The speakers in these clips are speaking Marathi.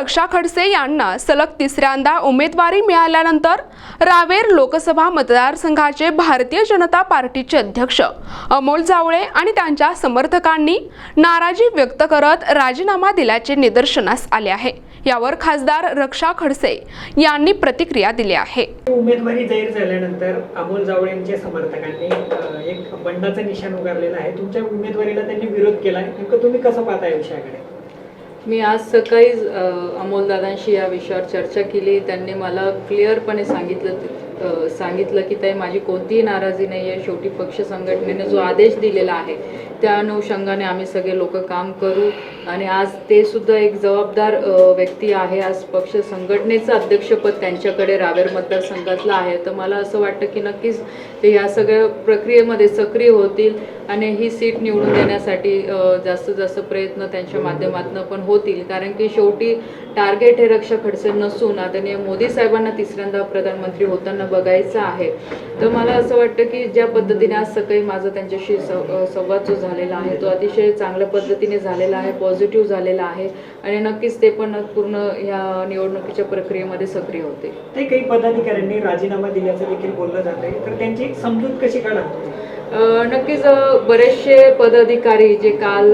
रक्षा खडसे यांना सलग तिसऱ्यांदा उमेदवारी मिळाल्यानंतर रावेर लोकसभा मतदारसंघाचे भारतीय जनता पार्टीचे अध्यक्ष अमोल जावळे आणि त्यांच्या समर्थकांनी नाराजी व्यक्त करत राजीनामा दिल्याचे निदर्शनास आले आहे. यावर खासदार रक्षा खडसे यांनी प्रतिक्रिया दिली आहे. उमेदवारी जाहीर झाल्यानंतर अमोल जावळे यांच्या समर्थकांनी एक बंडाचं निशाण उगारलेलं आहे. तुमच्या उमेदवारीला त्यांनी विरोध केला आहे नेमकं तुम्ही कसं पाहता विषयाकडे? मी आज सकाळीच अमोलदादांशी या विषयावर चर्चा केली. त्यांनी मला क्लिअरपणे सांगितलं सांगितलं की ताई माझी कोणतीही नाराजी नाही आहे. शेवटी पक्ष संघटनेने जो आदेश दिलेला आहे त्या अनुषंगाने आम्ही सगळे लोक काम करू. आणि आज ते सुद्धा एक जबाबदार व्यक्ती आहे. आज पक्ष संघटनेचं अध्यक्षपद त्यांच्याकडे रावेर मतदारसंघातलं आहे. तर मला असं वाटतं की नक्कीच ते या सगळ्या प्रक्रियेमध्ये सक्रिय होतील आणि ही सीट निवडून देण्यासाठी अ, जास्तीत जास्त प्रयत्न त्यांच्या माध्यमातून पण होतील. कारण की शेवटी टार्गेट हे रक्षा खडसे नसून आदरणीय मोदी साहेबांना तिसऱ्यांदा प्रधानमंत्री होताना बघायचं आहे. तर मला असं वाटतं की ज्या पद्धतीने आज सकाळी माझा त्यांच्याशी संवाद जो झालेला आहे तो अतिशय चांगल्या पद्धतीने झालेला आहे पॉझिटिव्ह झालेला आहे. आणि नक्कीच ते पण पूर्ण या निवडणुकीच्या प्रक्रियेमध्ये सक्रिय होते. ते काही पदाधिकाऱ्यांनी राजीनामा दिल्याचं देखील बोललं जात आहे तर त्यांची एक समजूत कशी काढा नक्कीच बरेचसे पदाधिकारी जे काल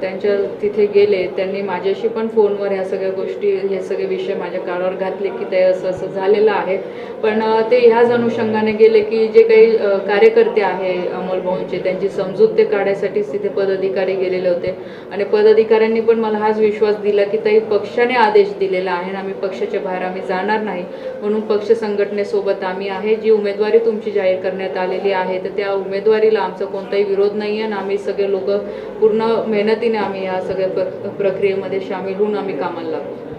त्यांच्या तिथे गेले त्यांनी माझ्याशी पण फोनवर ह्या सगळ्या गोष्टी हे सगळे विषय माझ्या कानावर घातले की ते असं असं झालेलं आहे. पण ते ह्याच अनुषंगाने गेले की जे काही कार्यकर्ते आहे अमोल भाऊंचे त्यांची समजूत ते काढायसाठीच तिथे पदाधिकारी गेलेले होते. आणि अधिकाऱ्यांनी पण मला हाच विश्वास दिला की ताई पक्षाने आदेश दिलेला आहे आणि आम्ही पक्षाच्या बाहेर आम्ही जाणार नाही. म्हणून पक्ष संघटनेसोबत आम्ही आहे. जी उमेदवारी तुमची जाहीर करण्यात आलेली आहे तर त्या उमेदवारीला आमचा कोणताही विरोध नाही आहे आणि आम्ही सगळे लोक पूर्ण मेहनतीने आम्ही या सगळ्या प्र- प्रक्रियेमध्ये सामील होऊन आम्ही कामाला लागू